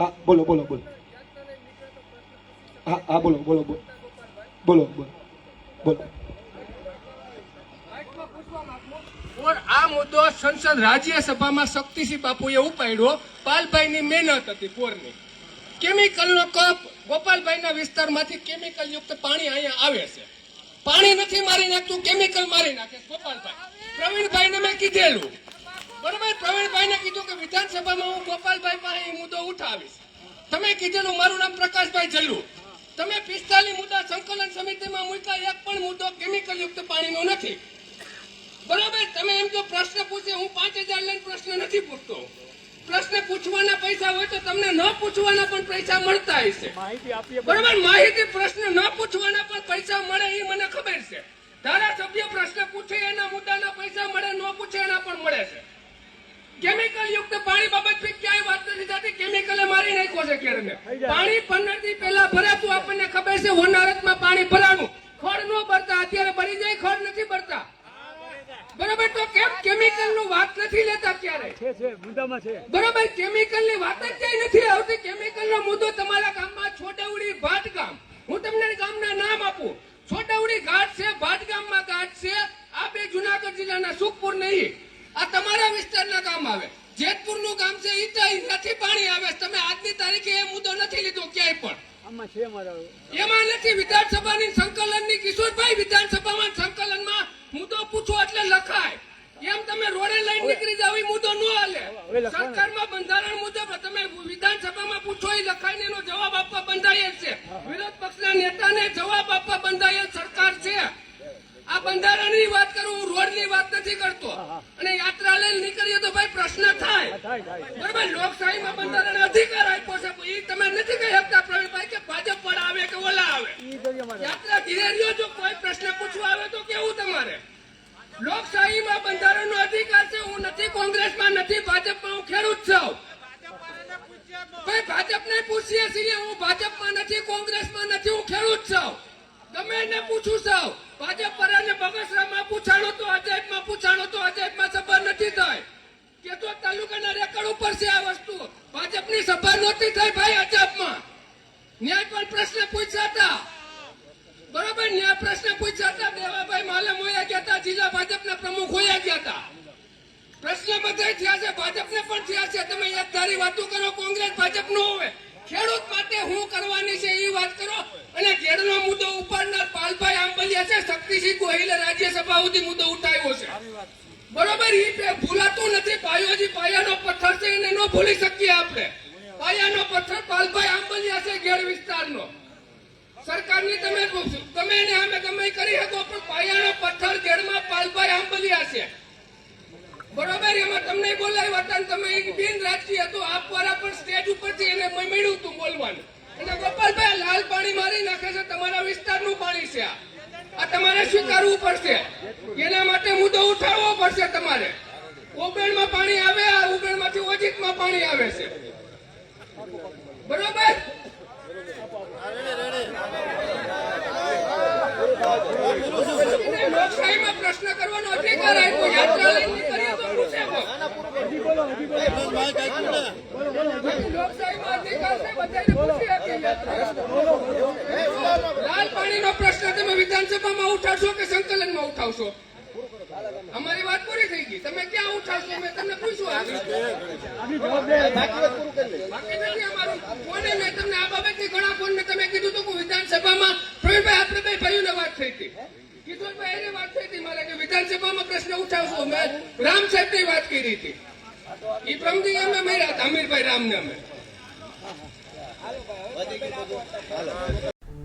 હા બોલો બોલો બોલો હા હા બોલો બોલો બોલો બોલો બોલો આ મુદ્દો સંસદ રાજ્યસભામાં શક્તિસિંહ બાપુએ ઉપાડ્યો. પાલભાઈની મહેનત હતી પોરની. કેમિકલનો કપ ગોપાલભાઈના વિસ્તારમાંથી કેમિકલ યુક્ત પાણી અહીંયા આવે છે. પાણી નથી મારી નાખતું, કેમિકલ મારી નાખે ગોપાલભાઈ, પ્રવીણભાઈને મેં કીધેલું. બરોબર? પ્રવીણભાઈને કીધું કે વિધાનસભામાં હું ગોપાલભાઈ પાસે એ મુદ્દો ઉઠાવીશ. તમે કીધેલું મારું નામ પ્રકાશભાઈ જલ્લુ તમે પિસ્તાલીસ મુદ્દા સંકલન સમિતિમાં મૂક્યા એક પણ મુદ્દો કેમિકલ યુક્ત પાણીનો નથી. બરાબર? તમે એમ જો પ્રશ્ન પૂછે હું પાંચ હજાર લઈને પ્રશ્ન નથી પૂછતો. પ્રશ્ન પૂછવાના પૈસા હોય તો તમને ન પૂછવાના પણ પૈસા મળતા હશે. બરાબર? માહિતી પ્રશ્ન ન પૂછવાના પણ પૈસા મળે એ મને ખબર છે ધારાસભ્ય પ્રશ્ન પૂછે એના મુદ્દાના પૈસા મળે ન પૂછે એના પણ મળે છે કેમિકલ યુક્ત પાણી બાબત બી ક્યાંય વાત નથી થતી કેમિકલે મારી કેરને પાણી પંદરથી પહેલા ભરાતું આપણને ખબર છે હોનારતમાં પાણી ભરાનું ખડ નો ભરતા અત્યારે ભરી જાય ખડ નથી ભરતા. બરોબર તો કેમ કેમિકલનું વાત નથી લેતા ક્યારે? બરોબર કેમિકલની વાત જ ક્યાંય નથી આવતી. કેમિકલ નો મુદ્દો તમારા ગામમાં છોટાઉડી ભાટ ગામ હું તમને ગામના નામ આપું. છોટાઉડી ઘાટ છે ભાટ ગામમાં ઘાટ છે. આ બે જુનાગઢ જિલ્લાના સુખપુર નહીં. આ તમારા વિસ્તારના ગામ આવે. જેતપુરનું ગામ છે ઈ તો નથી પાણી આવે. તમે આજની તારીખે એ મુદ્દો નથી લીધો ક્યાંય પણ. એમાં નથી વિધાનસભાની સંકલનની કિશોરભાઈ વિધાનસભામાં સંકલનમાં મુદ્દો પૂછો એટલે લખાય. એમ તમે રોડે લઈને નીકળી જાવ એ મુદ્દો ન હાલે. સરકારમાં બંધારણ મુજબ તમે વિધાનસભામાં પૂછો એ લખાય ને એનો જવાબ આપવા બંધાયેલ છે. વિરોધ પક્ષના નેતાને જવાબ આપવા બંધાયેલ સરકાર છે. આ બંધારણની વાત કરું હું રોડની વાત નથી કરતો. લઈને નીકળીએ તો ભાઈ પ્રશ્ન થાય. બરાબર લોકશાહીમાં બંધારણ અધિકાર આપ્યો છે એ તમે નથી કહી શકતા પ્રવીણભાઈ કે ભાજપ વાળા આવે કે ઓલા આવે. યાત્રા રહ્યો જો કોઈ પ્રશ્ન પૂછવા આવે તો કેવું તમારે? લોકશાહીમાં બંધારણનો અધિકાર છે હું નથી કોંગ્રેસમાં નથી ભાજપમાં હું ખેડૂત છું. ભાઈ ભાજપને પૂછીએ છીએ હું ભાજપમાં નથી કોંગ્રેસમાં નથી હું ખેડૂત છું. ગમે એને પૂછું છું ભાજપ પર અને બગસરામાં પૂછાણો તો અજયબમાં પૂછાણો તો અજયબમાં નથી થઈ. કે તો તાલુકાના રેકર્ડ ઉપર છે આ વસ્તુ. ભાજપની સભા નહોતી થઈ ભાઈ અજબમાં ન્યાય પણ પ્રશ્ન પૂછ્યા બરોબર, ન્યાય પ્રશ્ન પૂછ્યા દેવાભાઈ માલમ હોયા ગયા હતા, જિલ્લા ભાજપના પ્રમુખ હોયા ગયા હતા. પ્રશ્ન બધા થયા છે, ભાજપને પણ થયા છે. તમે એક ધારી વાતો કરો, કોંગ્રેસ ભાજપ નો હોય. ખેડૂત માટે હું કરવાની છે એ વાત કરો. અને ઘેડનો મુદ્દો ઉપાડનાર પાલભાઈ આંબલિયા છે, શક્તિસિંહ ગોહિલે રાજ્યસભા સુધી મુદ્દો ઉઠાવ્યો છે. બરોબર બે ભૂલાતું નથી. પાયોજી પાયાનો પથ્થર છે એને ન ભૂલી શકીએ આપણે. પાયાનો પથ્થર પાલભાઈ આંબલિયા છે ઘેર વિસ્તારનો. સરકારની તમે તમે એને અમે ગમે કરી શકો, પણ પાયાનો પથ્થર ઘેરમાં પાલભાઈ આંબલિયા છે. બરોબર, એમાં તમને બોલાવ્યા હતા તમે એક બિન રાજકીય હતો આપ વાળા પણ સ્ટેજ ઉપરથી એને મળ્યું હતું બોલવાનું. અને ગોપાલભાઈ લાલ પાણી મારી નાખે છે, તમારા વિસ્તારનું પાણી છે આ. તમારે સ્વીકારવું પડશે. એના માટે મુદ્દો ઉઠાવવો પડશે તમારે. ઉબેણમાં પાણી આવે આ ઉબેણમાંથી ઓજીતમાં પાણી આવે છે. બરોબર? લોકશાહીમાં પ્રશ્ન કરવાનો અધિકાર આપ્યો. યાત્રા લઈને નીકળીએ તો પૂછે. લોકશાહીમાં અધિકાર છે, બધાને પૂછી શકીએ યાત્રા. લાલ પાણીનો પ્રશ્ન તમે વિધાનસભામાં ઉઠાવશો કે સંકલનમાં ઉઠાવશો? અમારી વાત પૂરી થઈ ગઈ. તમે ક્યાં ઉઠાવશો? મેં તમને પૂછ્યું બાકી નથી અમારું. ફોને મેં તમને આ બાબતની ઘણા ફોન મેં તમે કીધું હતું કે વિધાનસભામાં પ્રવીણભાઈ આપણે બે ભાઈઓને વાત થઈ હતી. કિશોરભાઈ એને વાત થઈ હતી મારે કે વિધાનસભામાં પ્રશ્ન ઉઠાવશો? મેં રામ સાહેબની વાત કરી હતી. એ પ્રમદી અમે મળ્યા હતા અમીરભાઈ રામને અમે.